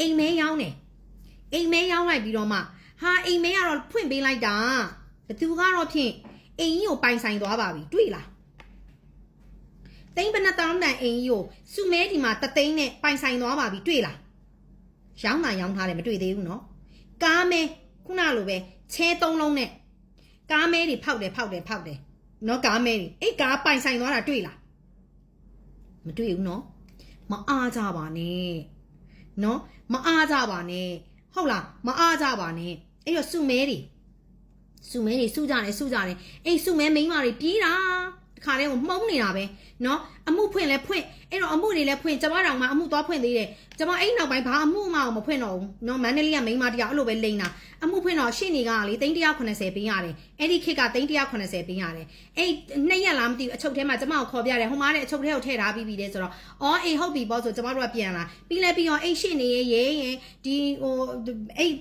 အိမ်မဲရောင်းတယ်အိမ်မဲရောင်းလိုက်ပြီးတော့မှဟာအိမ်မဲကတော့ဖွင့်ပေးလိုက်တာဘသူကတော့ဖြင့်အိမ်ကြီးကိုပိုင်ဆိုင်သွားပါပြီတွေ့လားသိန်းဘယ်နှတောင်းတန်အိမ်ကြီးကိုစုမဲဒီမှာတသိန်းနဲ့ပိုင်ဆိုင်သွားပါပြီတွေ့လားရောင်းတာရောင်းထားတယ်မတွေ့သေးဘူးနော်ကားမဲခုနလိုပဲချဲသုံးလုံးနဲ့ကားမဲတွေဖောက်တယ်ဖောက်တယ်ဖောက်တယ်နော်ကားမဲတွေအဲ့ကားပိုင်ဆိုင်သွားတာတွေ့လားမတွေ့ဘူးနော်မအားကြပါနဲ့ နော်မအားကြပါနဲ့ဟုတ်လားမအားကြပါနဲ့အဲ့တော့စုမဲတွေစုမဲတွေစုကြတယ်စုကြတယ်အဲ့စုမဲမိန်းမတွေပြေးတာတခါတည်းကိုမှုံးနေတာပဲနော် အမှုဖွင့်လဲဖွင့်အဲ့တော့အမှုတွေလဲဖွင့်ကျမတောင်မှအမှုသွားဖွင့်သေးတယ်ကျမအဲ့နောက်ပိုင်းဘာအမှုမှမဖွင့်တော့ဘူးနော်မန္တလေးကမိန်းမတရားအဲ့လိုပဲလိမ့်တာအမှုဖွင့်တော့ရှင့်နေကလေ380ပေးရတယ်အဲ့ဒီခေတ်က380ပေးရတယ်အဲ့နှစ်ရက်လားမသိဘူးအချုပ်ထဲမှာကျမကိုခေါ်ပြတယ်ဟိုမှာတဲ့အချုပ်ထဲကိုထည့်ထားပြီးပြီတဲ့ဆိုတော့အော်အေးဟုတ်ပြီပေါ့ဆိုကျမတို့ကပြန်လာပြီးလဲပြီးတော့အဲ့ရှင့်နေရဲ့ရဲ့ဒီဟိုအဲ့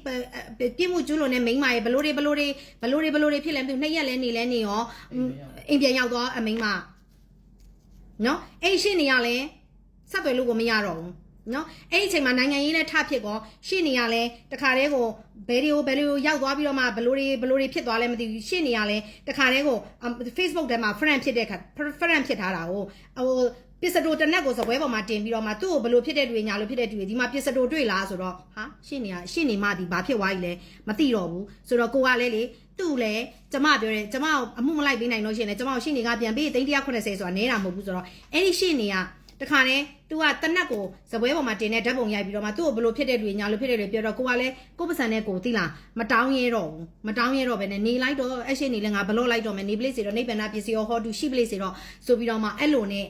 ပြစ်မှုကျူးလွန်တဲ့မိန်းမရဲ့ဘလို့တွေဘလို့တွေဘလို့တွေဘလို့တွေဖြစ်လဲမသိဘူးနှစ်ရက်လဲနေလဲနေရောအိမ်ပြန်ရောက်တော့အမိန်းမ နော်အဲ့ရှင့်နေရလဲဆက်သွယ်လို့ကိုမရတော့ဘူး နော်အဲ့ဒီအချိန်မှာနိုင်ငံရေးနဲ့ထဖြစ်ကောရှင့်နေရလဲတခါတည်းကိုဘယ်တွေကိုဘယ်တွေကိုရောက်သွားပြီးတော့မှဘလို့တွေဘလို့တွေဖြစ်သွားလဲမသိဘူးရှင့်နေရလဲတခါတည်းကို Facebook ထဲမှာ friend ဖြစ်တဲ့ခါ friend ဖြစ်ထားတာကိုဟိုပစ္စတိုတနက်ကိုစပွဲပေါ်မှာတင်ပြီးတော့မှသူ့ကိုဘလို့ဖြစ်တဲ့တွေ့ညာလို့ဖြစ်တဲ့တွေ့ဒီမှာပစ္စတိုတွေ့လားဆိုတော့ဟာရှင့်နေရရှင့်နေမှဒီဘာဖြစ်သွားကြီးလဲမသိတော့ဘူးဆိုတော့ကိုကလည်းလေသူ့လည်းကျမပြောတယ်ကျမအမှုမလိုက်ပေးနိုင်လို့ရှင့်လေကျမရှင့်နေကပြန်ပေး380ဆိုတာနဲတာမဟုတ်ဘူးဆိုတော့အဲ့ဒီရှင့်နေက တခါနဲ့ तू ကတနက်ကိုဇပွဲပေါ်မှာတင်တဲ့ဓာတ်ပုံရိုက်ပြီးတော့မှသူ့ကိုဘလို့ဖြစ်တဲ့လူညာလို့ဖြစ်တဲ့လူပြောတော့ကိုကလည်းကိုပစံနဲ့ကိုသိလားမတောင်းရဲတော့ဘူးမတောင်းရဲတော့ပဲနဲ့နေလိုက်တော့အရှိနေလဲငါဘလို့လိုက်တော့မယ်နေပလေးစီတော့နေပန်နာပစ္စည်းရောဟောတူရှိပလေးစီတော့ဆိုပြီးတော့မှအဲ့လိုနဲ့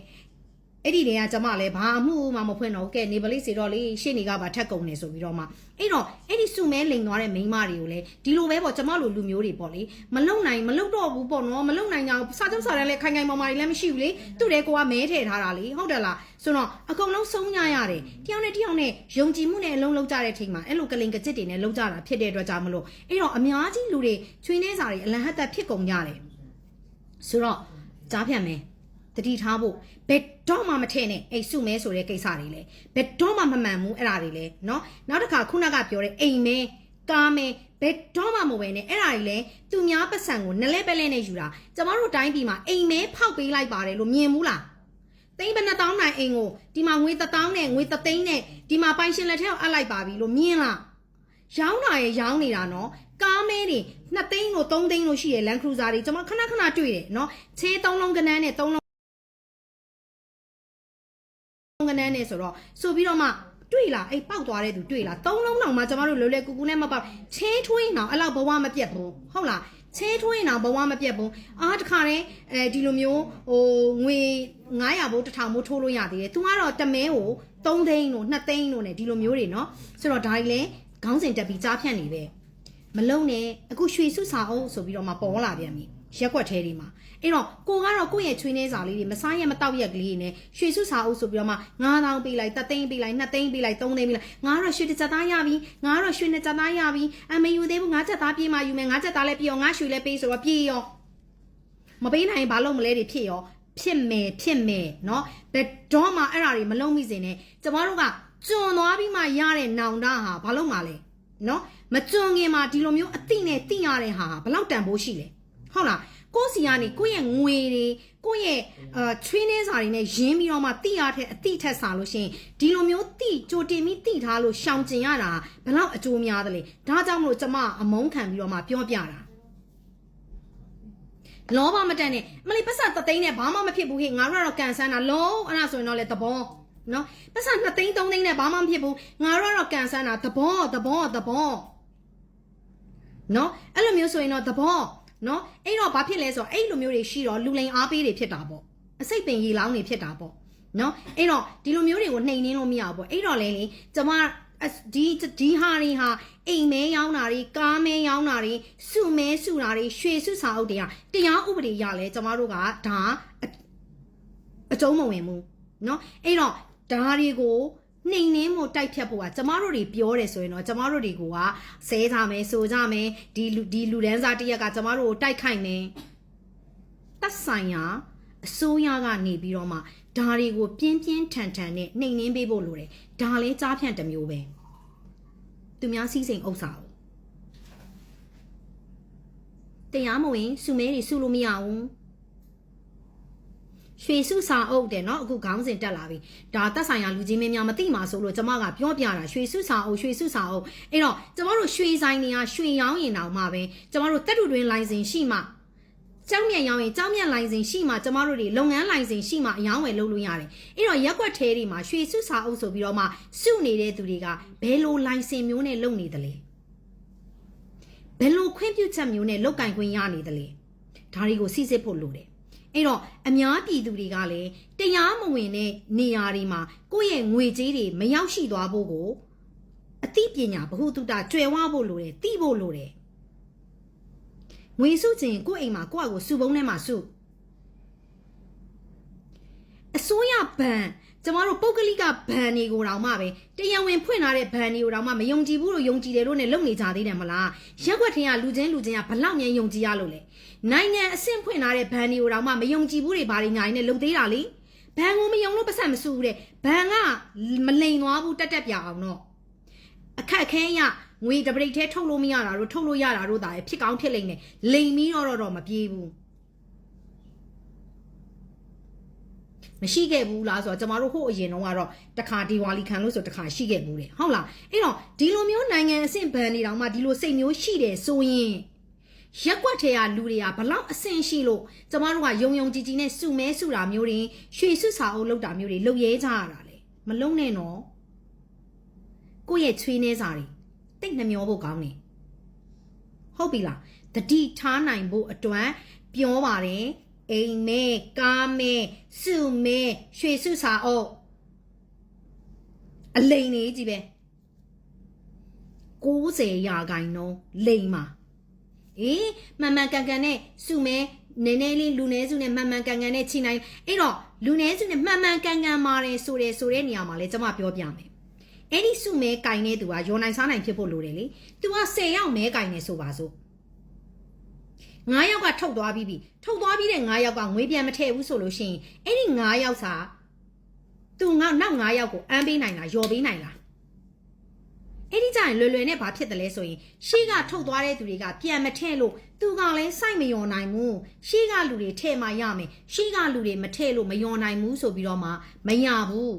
အဲ့ဒီနေကကျမလည်းဘာမှမမဖွင့်တော့ကဲနေပလေးစီတော့လေရှေ့နေကပါထက်ကုန်နေဆိုပြီးတော့မှအဲ့တော့အဲ့ဒီစုမဲလိန်သွားတဲ့မိန်းမတွေကိုလည်းဒီလိုပဲပေါ့ကျမလိုလူမျိုးတွေပေါ့လေမလုံနိုင်မလုံတော့ဘူးပေါ့နော်မလုံနိုင်ကြဘူးစာချုပ်စာတမ်းလည်းခိုင်ခိုင်မာမာတွေလည်းမရှိဘူးလေသူ့တဲ့ကိုကမဲထည့်ထားတာလေဟုတ်တယ်လားဆိုတော့အကုန်လုံးဆုံးညရတယ်တယောက်နဲ့တယောက်နဲ့ယုံကြည်မှုနဲ့အလုံးလုံးကြတဲ့ချိန်မှာအဲ့လိုကလိန်ကကြစ်တွေနဲ့လုံးကြတာဖြစ်တဲ့အတွက်ကြောင့်မလို့အဲ့တော့အများကြီးလူတွေချွေးနှဲစာတွေအလံဟတ်သက်ဖြစ်ကုန်ကြတယ်ဆိုတော့ကြားဖြတ်မယ် တတိထားဖို့ဘယ်တော့မှမထည့်နဲ့အိမ်စုမဲဆိုတဲ့ကိစ္စတွေလေဘယ်တော့မှမမှန်ဘူးအဲ့ဒါတွေလေနော်နောက်တစ်ခါခုနကပြောတဲ့အိမ်မဲကားမဲဘယ်တော့မှမဝယ်နဲ့အဲ့ဒါကြီးလဲသူများပတ်စံကိုနလဲပလဲနဲ့ယူတာကျမတို့တိုင်းပြည်မှာအိမ်မဲဖောက်ပေးလိုက်ပါတယ်လို့မြင်ဘူးလားသိန်းဘယ်နှတောင်းနိုင်အိမ်ကိုဒီမှာငွေတထောင်းနဲ့ငွေတသိန်းနဲ့ဒီမှာပိုင်ရှင်လက်ထက်ကိုအပ်လိုက်ပါပြီလို့မြင်လားရောင်းတာရယ်ရောင်းနေတာနော်ကားမဲတွေနှစ်သိန်းလို့သုံးသိန်းလို့ရှိရယ်လန်ခရူဇာတွေကျွန်မခဏခဏတွေ့တယ်နော်ခြေသုံးလုံးကနန်းနဲ့သုံးလုံး နန်းနဲ့ဆိုတော့ဆိုပြီးတော့မှတွေ့လားအဲ့ပောက်သွားတဲ့သူတွေ့လားသုံးလုံးတောင်မှကျမတို့လွယ်လွယ်ကူကူနဲ့မပေါက်ချင်းထွေးအောင်အဲ့လောက်ဘဝမပြတ်ဘူးဟုတ်လားချင်းထွေးအောင်ဘဝမပြတ်ဘူးအားတခါတည်းအဲဒီလိုမျိုးဟိုငွေ900ဘိုး1000ဘိုးထိုးလို့ရသေးတယ်သူကတော့တမဲကို3သိန်းလို့2သိန်းလို့ ਨੇ ဒီလိုမျိုးတွေเนาะဆိုတော့ဒါကြီးလဲခေါင်းစဉ်တက်ပြီးကြားဖြတ်နေပဲမလုံနဲ့အခုရွှေစုစာအုပ်ဆိုပြီးတော့မှပေါ်လာပြန်ပြီ ရက်ွက်သေးတွေမှာအဲ့တော့ကိုကတော့ကိုယ့်ရဲ့ချွေးနှဲစာလေးတွေမစားရမတောက်ရက်ကလေးတွေနဲ့ရွှေစုစာအုပ်ဆိုပြီးတော့မှ9000ပေးလိုက်3သိန်းပေးလိုက်2သိန်းပေးလိုက်3သိန်းပေးလိုက်ငါကတော့ရွှေတစ်ချက်သားရပြီငါကတော့ရွှေနှစ်ချက်သားရပြီအမယူသေးဘူးငါချက်သားပြေးမှယူမယ်ငါချက်သားလည်းပြေးရောငါရွှေလည်းပေးဆိုတော့ပြေးရောမပေးနိုင်ဘာလို့မလဲတွေဖြစ်ရောဖြစ်မယ်ဖြစ်မယ်เนาะဘယ်တော့မှအဲ့ဒါတွေမလုံးမိစေနဲ့ကျမတို့ကကျွံသွားပြီးမှရတဲ့နောင်တဟာဘာလို့မှလဲเนาะမကျွံခင်မှာဒီလိုမျိုးအတိနဲ့တိရတဲ့ဟာဘလောက်တန်ဖိုးရှိလဲ ဟုတ်လားကိုယ့်စီကနေကိုယ့်ရဲ့ငွေတွေကိုယ့်ရဲ့အာချွေးနှင်းစာတွေနဲ့ရင်းပြီးတော့မှတိရတဲ့အတိထက်စာလို့ရှိရင်ဒီလိုမျိုးတိကြိုတင်ပြီးတိထားလို့ရှောင်ကျင်ရတာဘလောက်အကျိုးများသလဲဒါကြောင့်မလို့ကျမအမုန်းခံပြီးတော့မှပြောပြတာလောဘမတန်နဲ့မလေးပတ်စံတသိန်းနဲ့ဘာမှမဖြစ်ဘူးခေငါတို့ကတော့ကန်ဆန်းတာလုံးအဲ့ဒါဆိုရင်တော့လေသဘောနော်ပတ်စံ2သိန်း3သိန်းနဲ့ဘာမှမဖြစ်ဘူးငါတို့ကတော့ကန်ဆန်းတာသဘောသဘောသဘောနော်အဲ့လိုမျိုးဆိုရင်တော့သဘော နော်အဲ့တော့ဘာဖြစ်လဲဆိုတော့အဲ့လိုမျိုးတွေရှိတော့လူလိန်အားပေးတွေဖြစ်တာပေါ့အစိတ်ပင်ရေလောင်းတွေဖြစ်တာပေါ့နော်အဲ့တော့ဒီလိုမျိုးတွေကိုနှိမ်နှင်းလို့မရဘူးပေါ့အဲ့တော့လေလေကျမဒီဒီဟာတွေဟာအိမ်မဲရောင်းတာတွေကားမဲရောင်းတာတွေစုမဲစုတာတွေရွှေစုစာအုပ်တွေကတရားဥပဒေရလဲကျမတို့ကဒါအကျုံးမဝင်ဘူးเนาะအဲ့တော့ဒါတွေကို နှိမ်နှင်းမှုတိုက်ဖြတ်ဖို့ကကျမတို့တွေပြောတယ်ဆိုရင်တော့ကျမတို့တွေကဆဲကြမယ်ဆိုကြမယ်ဒီလူဒီလူဒန်းစားတရက်ကကျမတို့ကိုတိုက်ခိုက်မယ်တက်ဆိုင်ရာအစိုးရကနေပြီးတော့မှဒါတွေကိုပြင်းပြင်းထန်ထန်နဲ့နှိမ်နှင်းပေးဖို့လိုတယ်ဒါလည်းကြားဖြန့်တစ်မျိုးပဲသူများစီးစိမ်ဥစ္စာကိုတရားမဝင်စုမဲတွေစုလို့မရဘူး ရွှေစုစာအုပ်တယ်နော်အခုခေါင်းစဉ်တက်လာပြီဒါသက်ဆိုင်ရာလူကြီးမင်းများမသိမှာဆိုလို့ကျမကပြောပြတာရွှေစုစာအုပ်ရွှေစုစာအုပ်အဲ့တော့ကျမတို့ရွှေဆိုင်တွေကရွှေရောင်းရင်တောင်မှပဲကျမတို့တက်တူတွင် license ရှိမှကျောင်းမြန်ရောင်းရင်ကျောင်းမြန် license ရှိမှကျမတို့တွေလုပ်ငန်း license ရှိမှအယောင်းဝယ်လုပ်လို့ရတယ်အဲ့တော့ရက်ွက်ထဲတွေမှာရွှေစုစာအုပ်ဆိုပြီးတော့မှစုနေတဲ့သူတွေကဘယ်လို license မျိုးနဲ့လုပ်နေသလဲဘယ်လိုခွင့်ပြုချက်မျိုးနဲ့လုပ်ကင်ခွင့်ရနေသလဲဒါတွေကိုစစ်စစ်ဖို့လိုတယ် အဲ့တော့အများပြည်သူတွေကလည်းတရားမဝင်တဲ့နေရာတွေမှာကိုယ့်ရဲ့ငွေကြေးတွေမရောက်ရှိသွားဖို့ကိုအသိပညာဘ ഹു တုတကျွယ်ဝဖို့လိုတယ်သိဖို့လိုတယ်ငွေစုချင်းကိုယ့်အိမ်မှာကိုယ့်အကိုစုပုံးထဲမှာစုအစိုးရဘဏ် ကျမတို့ပုတ်ကလိကဘဏ်တွေကိုတောင်မှပဲတရားဝင်ဖွင့်ထားတဲ့ဘဏ်တွေကိုတောင်မှမယုံကြည်ဘူးလို့ယုံကြည်တယ်လို့ ਨੇ လုပ်နေကြသေးတယ်မလားရက်ွက်ထင်ကလူချင်းလူချင်းကဘလောက်မြန်ယုံကြည်ရလို့လဲနိုင်ငံအဆင့်ဖွင့်ထားတဲ့ဘဏ်တွေကိုတောင်မှမယုံကြည်ဘူးတွေဘာတွေညာနေလုံသေးတာလေဘဏ်ကိုမယုံလို့ပတ်ဆက်မစုဘူးတဲ့ဘဏ်ကမလိန်သွားဘူးတက်တက်ပြအောင်တော့အခက်အခဲရငွေတပရိတ်ထဲထုတ်လို့မရတာတို့ထုတ်လို့ရတာတို့ဒါပဲဖြစ်ကောင်းဖြစ်လိမ့်မယ်လိန်ပြီးတော့တော့မပြေးဘူး မရှိခဲ့ဘူးလားဆိုတော့ကျမတို့ဟိုအရင်တုန်းကတော့တခါဒီဝါလီခံလို့ဆိုတခါရှိခဲ့ဘူးတယ်ဟုတ်လားအဲ့တော့ဒီလိုမျိုးနိုင်ငံအဆင့်ဘဏ်တွေတောင်မှဒီလိုစိတ်မျိုးရှိတယ်ဆိုရင်ရက်ကွက်ထဲကလူတွေကဘလောက်အဆင့်ရှိလို့ကျမတို့ကယုံယုံကြည်ကြည်နဲ့စုမဲစုတာမျိုးတွေရွှေစုစာအုပ်လောက်တာမျိုးတွေလုပ်ရဲကြရတာလေမလုံးနဲ့နော်ကိုယ့်ရဲ့ချွေးနှဲစာတွေတိတ်နှမျောဖို့ကောင်းတယ်ဟုတ်ပြီလားတတိထားနိုင်ဖို့အတွက်ပြောပါတယ် အိမ်မဲကားမဲစုမဲရွှေစုစာအုပ်အလိန်နေကြီးပဲ90ရာခိုင်နှုန်းလိန်မှာအေးမှန်မှန်ကန်ကန်နဲ့စုမဲနည်းနည်းလေးလူနည်းစုနဲ့မှန်မှန်ကန်ကန်နဲ့ချိန်နိုင်အဲ့တော့လူနည်းစုနဲ့မှန်မှန်ကန်ကန်မာတယ်ဆိုတယ်ဆိုတဲ့နေရာမှာလဲကျွန်မပြောပြမယ်အဲ့ဒီစုမဲကင်တဲ့သူကရောနိုင်စားနိုင်ဖြစ်ဖို့လိုတယ်လေ။ तू က10ယောက်မဲကင်နေဆိုပါစို့။ 9ယောက်ကထုတ်သွားပြီးပြီ။ထုတ်သွားပြီးတဲ့9ယောက်ကငွေပြန်မထည့်ဘူးဆိုလို့ရှိရင်အဲ့ဒီ9ယောက်စာ तू ငေါနောက်9ယောက်ကိုအမ်းပေးနိုင်လားယော်ပေးနိုင်လား။အဲ့ဒီကြရင်လွယ်လွယ်နဲ့ဘာဖြစ်တယ်လဲဆိုရင်ရှေ့ကထုတ်သွားတဲ့သူတွေကပြန်မထည့်လို့သူကလည်းစိုက်မယုံနိုင်ဘူးရှေ့ကလူတွေထည့်မှရမယ်ရှေ့ကလူတွေမထည့်လို့မယုံနိုင်ဘူးဆိုပြီးတော့မှမရဘူး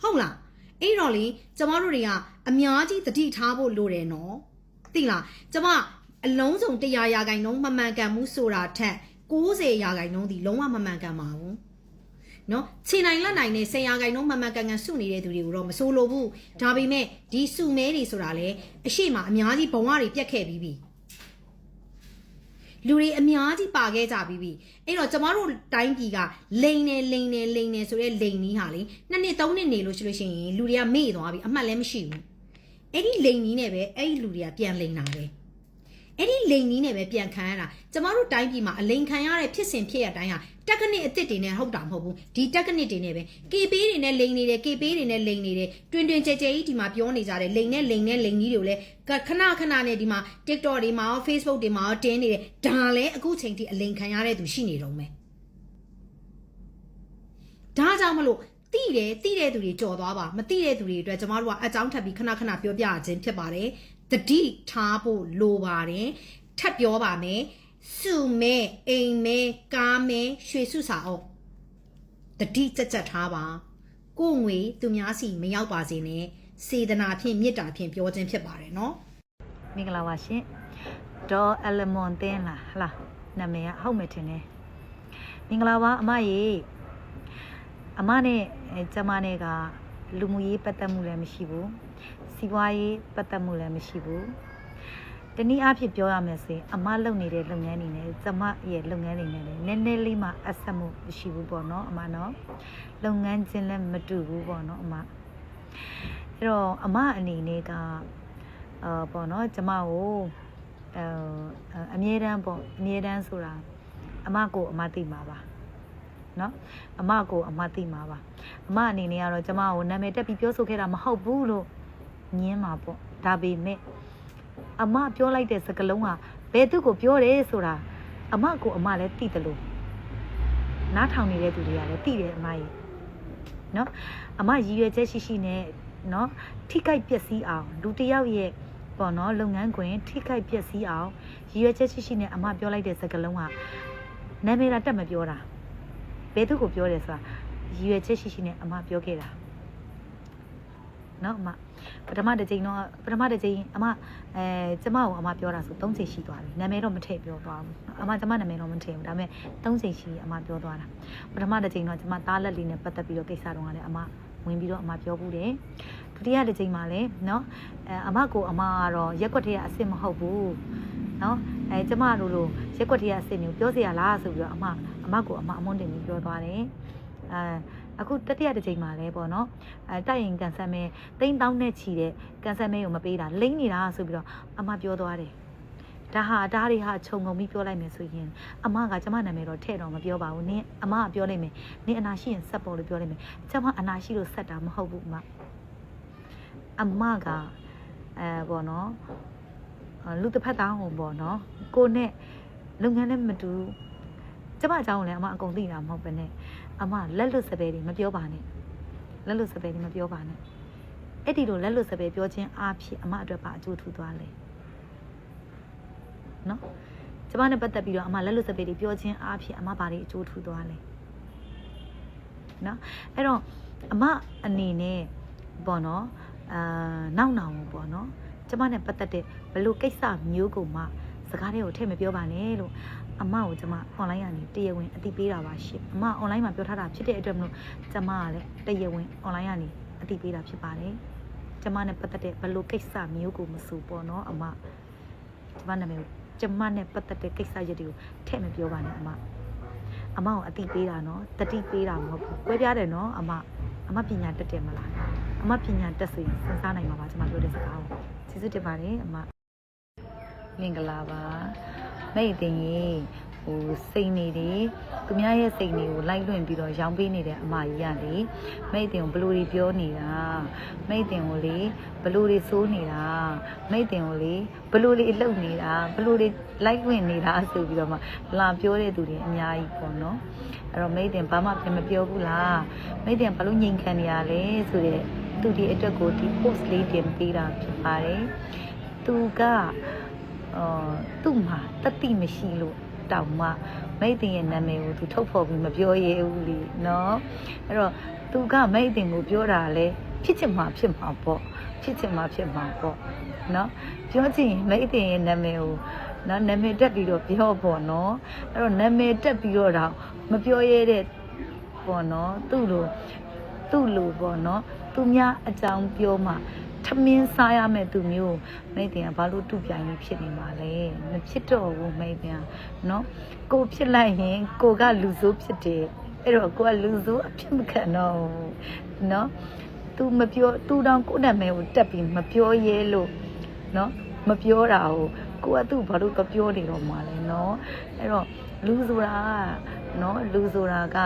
ဟုတ်လားအဲ့တော့လေကျမတို့တွေကအများကြီးတတိထားဖို့လိုတယ်နော်သိလားကျမ အလုံးစုံ100ရာခိုင်နှုန်းမမှန်ကန်မှုဆိုတာထက်90ရာခိုင်နှုန်းဒီလုံးဝမမှန်ကန်ပါဘူးနော်ခြေနိုင်လက်နိုင်နဲ့10ရာခိုင်နှုန်းမမှန်ကန်ကန်စုနေတဲ့သူတွေကိုတော့မစိုးလို့ဘူးဒါပေမဲ့ဒီစုမဲတွေဆိုတာလေအရှိမအများကြီးဘဝတွေပြတ်ခဲ့ပြီးပြီလူတွေအများကြီးပါခဲ့ကြပြီးပြီအဲ့တော့ကျမတို့တိုင်းပြည်ကလိန်နေလိန်နေလိန်နေဆိုတဲ့လိန်နီးဟာလေနှစ်နှစ်သုံးနှစ်နေလို့ရှိလို့ရှိရင်လူတွေကမေ့သွားပြီအမှတ်လည်းမရှိဘူးအဲ့ဒီလိန်နီးနဲ့ပဲအဲ့ဒီလူတွေကပြန်လိန်တာပဲ အဲ့ဒီလိန်နီးနဲ့ပဲပြန်ခံရတာကျမတို့တိုင်းပြည်မှာအလိန်ခံရတဲ့ဖြစ်စဉ်ဖြစ်ရတိုင်းဟာတက်ကနစ်အစ်စ်တွေနဲ့ဟုတ်တာမဟုတ်ဘူးဒီတက်ကနစ်တွေနဲ့ပဲကေပေးတွေနဲ့လိန်နေတယ်ကေပေးတွေနဲ့လိန်နေတယ်တွင်တွင်ကြဲကြဲကြီးဒီမှာပြောနေကြတယ်လိန်နဲ့လိန်နဲ့လိန်ကြီးတွေကိုလည်းခဏခဏနဲ့ဒီမှာ TikTok တွေမှာရော Facebook တွေမှာရောတင်းနေတယ်ဒါလည်းအခုချိန်ထိအလိန်ခံရတဲ့သူရှိနေတော့မယ်ဒါကြောင့်မလို့တိတယ်တိတဲ့သူတွေကြော်သွားပါမတိတဲ့သူတွေအတွက်ကျမတို့ကအကြောင်းထပ်ပြီးခဏခဏပြောပြခြင်းဖြစ်ပါတယ် တတိထားဖို့လိုပါတယ်ထပ်ပြောပါမယ်စုမဲအိမ်မဲကားမဲရွှေစုစာအုပ်တတိကြက်ကြက်ထားပါကိုယ်ငွေသူများစီမရောက်ပါစေနဲ့စေတနာဖြင့်မေတ္တာဖြင့်ပြောခြင်းဖြစ်ပါတယ်နော်မင်္ဂလာပါရှင်ဒေါ်အလမွန်တင်းလားဟလားနာမည်ကဟုတ်မယ်ထင်တယ်မင်္ဂလာပါအမရေအမနဲ့အဲကျမနဲ့ကလူမှုရေးပတ်သက်မှုလည်းမရှိဘူး စီးပွားရေးပတ်သက်မှုလည်းမရှိဘူးတနည်းအားဖြင့်ပြောရမယ်ဆိုရင်အမလုပ်နေတဲ့လုပ်ငန်းတွေနဲ့ကျမရဲ့လုပ်ငန်းတွေနဲ့လည်းနည်းနည်းလေးမှအဆက်မှုမရှိဘူးပေါ့နော်အမနော်လုပ်ငန်းချင်းလည်းမတူဘူးပေါ့နော်အမအဲ့တော့အမအနေနဲ့ကအာပေါ့နော်ကျမကိုအဲအမြဲတမ်းပေါ့အမြဲတမ်းဆိုတာအမကိုအမသိမှာပါနော်အမကိုအမသိမှာပါအမအနေနဲ့ကတော့ကျမကိုနာမည်တက်ပြီးပြောဆိုခဲ့တာမဟုတ်ဘူးလို့ ညင်းမှာပေါ့ဒါပေမဲ့အမပြောလိုက်တဲ့စကားလုံးကဘယ်သူ့ကိုပြောတယ်ဆိုတာအမကိုအမလည်းသိတယ်လို့နားထောင်နေတဲ့သူတွေကလည်းသိတယ်အမကြီးနော်အမရည်ရွယ်ချက်ရှိရှိနဲ့နော်ထိခိုက်ပျက်စီးအောင်လူတယောက်ရဲ့ပေါ့နော်လုပ်ငန်းခွင်ထိခိုက်ပျက်စီးအောင်ရည်ရွယ်ချက်ရှိရှိနဲ့အမပြောလိုက်တဲ့စကားလုံးကနာမည်လာတက်မပြောတာဘယ်သူ့ကိုပြောတယ်ဆိုတာရည်ရွယ်ချက်ရှိရှိနဲ့အမပြောခဲ့တာ เนาะအမပထမတစ်ချိန်တော့ပထမတစ်ချိန်အမအဲကျမကိုအမပြောတာဆို၃ချိန်ရှိသွားပြီနာမည်တော့မထည့်ပြောသွားဘူးအမကျမနာမည်တော့မထည့်ဘူးဒါပေမဲ့၃ချိန်ရှိအမပြောသွားတာပထမတစ်ချိန်တော့ကျမသားလက်လေးနဲ့ပတ်သက်ပြီးတော့ကိစ္စတော့ကလည်းအမဝင်ပြီးတော့အမပြောဘူးတယ်ဒုတိယတစ်ချိန်မှာလည်းเนาะအဲအမကိုအမကတော့ရက်ွက်ထဲကအစ်စ်မဟုတ်ဘူးเนาะအဲကျမတို့လိုရက်ွက်ထဲကအစ်စ်မျိုးပြောเสียရလားဆိုပြီးတော့အမအမကိုအမအမွန်းတင်ပြီးပြောသွားတယ်အဲ အခုတတိယတစ်ချိန်မှာလဲပေါ့နော်အဲတိုက်ရင်ကန်ဆယ်မဲတိန်းတောင်းနဲ့ချီတဲ့ကန်ဆယ်မဲကိုမပေးတာလိမ့်နေတာဆိုပြီးတော့အမပြောသွားတယ်ဒါဟာဒါတွေဟာခြုံငုံပြီးပြောလိုက်မယ်ဆိုရင်အမကကျမနာမည်တော့ထဲ့တော့မပြောပါဘူးနင်းအမကပြောလိုက်မယ်နင်းအနာရှိရင်ဆက်ပေါ်လို့ပြောလိုက်မယ်ကျမအနာရှိလို့ဆက်တာမဟုတ်ဘူးအမအမကအဲပေါ့နော်အဲလူတစ်ဖက်သားဟိုပေါ့နော်ကိုနဲ့လုပ်ငန်းနဲ့မတူဘူးကျမအကြောင်းကိုလည်းအမအကုန်သိတာမဟုတ်ပဲနဲ့ အမလက်လွတ်စပယ်တွေမပြောပါနဲ့လက်လွတ်စပယ်တွေမပြောပါနဲ့အဲ့ဒီလိုလက်လွတ်စပယ်ပြောခြင်းအားဖြင့်အမအတွက်ပါအကျိုးထူသွားလဲနော်ကျမနဲ့ပတ်သက်ပြီးတော့အမလက်လွတ်စပယ်တွေပြောခြင်းအားဖြင့်အမဘာတွေအကျိုးထူသွားလဲနော်အဲ့တော့အမအနေနဲ့ပေါ့နော်အာနောက်နောင်ပေါ့နော်ကျမနဲ့ပတ်သက်တဲ့ဘလို့ကိစ္စမျိုးကိုမှစကားတွေကိုထည့်မပြောပါနဲ့လို့ အမကိုကျမ online ကနေတရားဝင်အသိပေးတာပါရှင်အမ online မှာပြောထားတာဖြစ်တဲ့အတွက်မလို့ကျမကလည်းတရားဝင် online ကနေအသိပေးတာဖြစ်ပါတယ်ကျမနဲ့ပတ်သက်တဲ့ဘလို့ကိစ္စမျိုးကိုမဆိုပေါ့နော်အမကျမနာမည်ကိုကျမနဲ့ပတ်သက်တဲ့ကိစ္စရပ်တွေကိုထည့်မပြောပါနဲ့အမအမကိုအသိပေးတာနော်တတိပေးတာမဟုတ်ဘူးကွဲပြားတယ်နော်အမအမပညာတက်တယ်မလားအမပညာတက်ဆိုရင်စဉ်းစားနိုင်မှာပါကျမပြောတဲ့စကားကိုကျေးဇူးတင်ပါတယ်အမမင်္ဂလာပါ မိတ်တင်ကြီးဟိုစိတ်နေတွေသူများရဲ့စိတ်တွေကိုလိုက်လွင့်ပြီးတော့ရောင်းပေးနေတဲ့အမကြီးကလေမိတ်တင်ကိုဘလို့တွေပြောနေတာမိတ်တင်ကိုလေဘလို့တွေစိုးနေတာမိတ်တင်ကိုလေဘလို့တွေလှုပ်နေတာဘလို့တွေလိုက်လွင့်နေတာဆိုပြီးတော့မှလာပြောတဲ့သူတွေအများကြီးပေါ့နော်အဲ့တော့မိတ်တင်ဘာမှပြန်မပြောဘူးလားမိတ်တင်ဘာလို့ငြိမ်ခံနေရလဲဆိုတဲ့သူဒီအတွက်ကိုဒီ post လေးတင်ပေးတာဖြစ်ပါတယ်သူက အော်သူ့မှာတတိမရှိလို့တောင်မှမိတ်တင်ရဲ့နာမည်ကိုသူထုတ်ဖော်ပြီးမပြောရဲဘူးလीเนาะအဲ့တော့သူကမိတ်တင်ကိုပြောတာလဲဖြစ်ချင်မှာဖြစ်မှာပေါ့ဖြစ်ချင်မှာဖြစ်မှာပေါ့เนาะပြောချင်ရင်မိတ်တင်ရဲ့နာမည်ကိုနော်နာမည်တက်ပြီးတော့ပြောပေါ့နော်အဲ့တော့နာမည်တက်ပြီးတော့တော့မပြောရဲတဲ့ပေါ့နော်သူ့လိုသူ့လိုပေါ့နော်သူများအကြောင်းပြောမှ ထမင်းစားရမဲ့သူမျိုးမိတ်တင်ကဘာလို့တူပြိုင်နေဖြစ်နေမှာလဲမဖြစ်တော့ဘူးမိတ်တင်ကနော်ကိုဖြစ်လိုက်ရင်ကိုကလူဆိုးဖြစ်တယ်အဲ့တော့ကိုကလူဆိုးအဖြစ်မခံတော့ဘူးနော် तू မပြော तू တောင်ကိုယ့်နာမည်ကိုတက်ပြီးမပြောရဲလို့နော်မပြောတာကိုကိုကသူ့ဘာလို့တော့ပြောနေတော့မှာလဲနော်အဲ့တော့လူဆိုတာကနော်လူဆိုတာက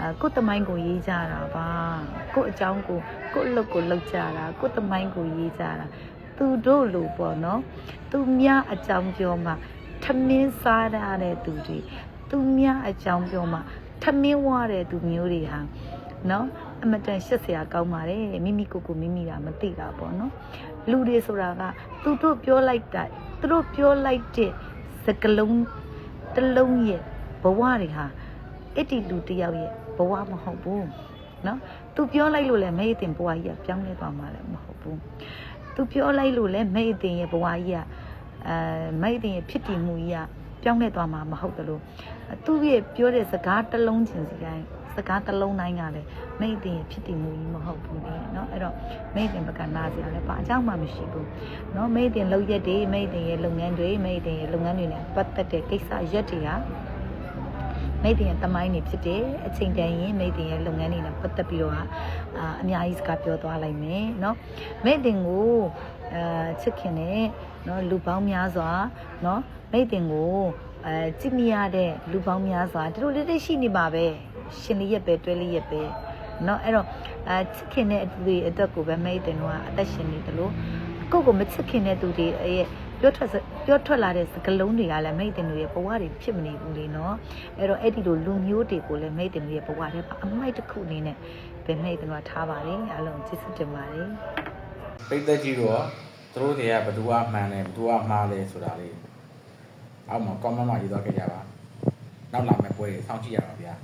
အဲကိုယ့်တမိုင်းကိုရေးကြတာပါကိုယ့်အကြောင်းကို ကိုယ့်အလုပ်ကိုလုပ်ကြတာကိုယ့်တမိုင်းကိုရေးကြတာသူတို့လို့ပေါ့နော်သူများအကြောင်းပြောမှထမင်းစားရတဲ့သူတွေသူများအကြောင်းပြောမှထမင်းဝရတဲ့သူမျိုးတွေဟာနော်အမတန်ရှက်စရာကောင်းပါတယ်မိမိကိုယ်ကိုမိမိကမသိတာပေါ့နော်လူတွေဆိုတာကသူတို့ပြောလိုက်တာသူတို့ပြောလိုက်တဲ့စကလုံးတစ်လုံးရဲ့ဘဝတွေဟာအဲ့ဒီလူတစ်ယောက်ရဲ့ဘဝမဟုတ်ဘူး နော်သူပြောလိုက်လို့လည်းမဲ့အတင်ဘဝကြီးကပြောင်းလဲသွားမှာလည်းမဟုတ်ဘူးသူပြောလိုက်လို့လည်းမဲ့အတင်ရဲ့ဘဝကြီးကအဲမဲ့အတင်ရဲ့ဖြစ်တည်မှုကြီးကပြောင်းလဲသွားမှာမဟုတ်တလို့သူ့ရဲ့ပြောတဲ့စကားတစ်လုံးချင်းစီတိုင်းစကားတစ်လုံးတိုင်းကလည်းမဲ့အတင်ရဲ့ဖြစ်တည်မှုကြီးမဟုတ်ဘူးလေနော်အဲ့တော့မဲ့အတင်ဘကနာစီလည်းပါအကြောင်းမှမရှိဘူးနော်မဲ့အတင်လောက်ရက်တွေမဲ့အတင်ရဲ့လုပ်ငန်းတွေမဲ့အတင်ရဲ့လုပ်ငန်းတွေနဲ့ပတ်သက်တဲ့ကိစ္စရက်တွေက မိတ်တင်ရဲ့တမိုင်းတွေဖြစ်တယ်အချိန်တန်ရင်မိတ်တင်ရဲ့လုပ်ငန်းတွေနဲ့ပတ်သက်ပြီးတော့အာအများကြီးစကားပြောသွားလိုက်မယ်เนาะမိတ်တင်ကိုအာချစ်ခင်တဲ့เนาะလူပေါင်းများစွာเนาะမိတ်တင်ကိုအဲကြည့်မြရတဲ့လူပေါင်းများစွာဒီလိုလေးလေးရှိနေပါပဲရှင်လေးရက်ပဲတွဲလေးရက်ပဲเนาะအဲ့တော့အဲချစ်ခင်တဲ့အတူတွေအတွက်ကိုပဲမိတ်တင်တော့အသက်ရှင်နေတယ်လို့ကိုယ့်ကိုမချစ်ခင်တဲ့သူတွေရဲ့ ပြောထွက်ပြောထွက်လာတဲ့စကလုံးတွေကလည်းမိတ်တင်တွေရဲ့ဘဝတွေဖြစ်မနေဘူးလေနော်အဲ့တော့အဲ့ဒီလိုလူမျိုးတွေကိုလည်းမိတ်တင်တွေရဲ့ဘဝတွေပါအမိုက်တစ်ခုအနေနဲ့ပင်နှိပ်တော့ထားပါတယ်အားလုံးကျေးဇူးတင်ပါတယ်ပိတ်သက်ကြီးတော့သူတို့တွေကဘယ်သူကမှန်တယ်ဘယ်သူကမှားတယ်ဆိုတာလေးအောက်မှာ comment မှာရေးသွားခဲ့ကြပါနောက်လာမယ့်ပွဲတွေစောင့်ကြည့်ရပါဗျာ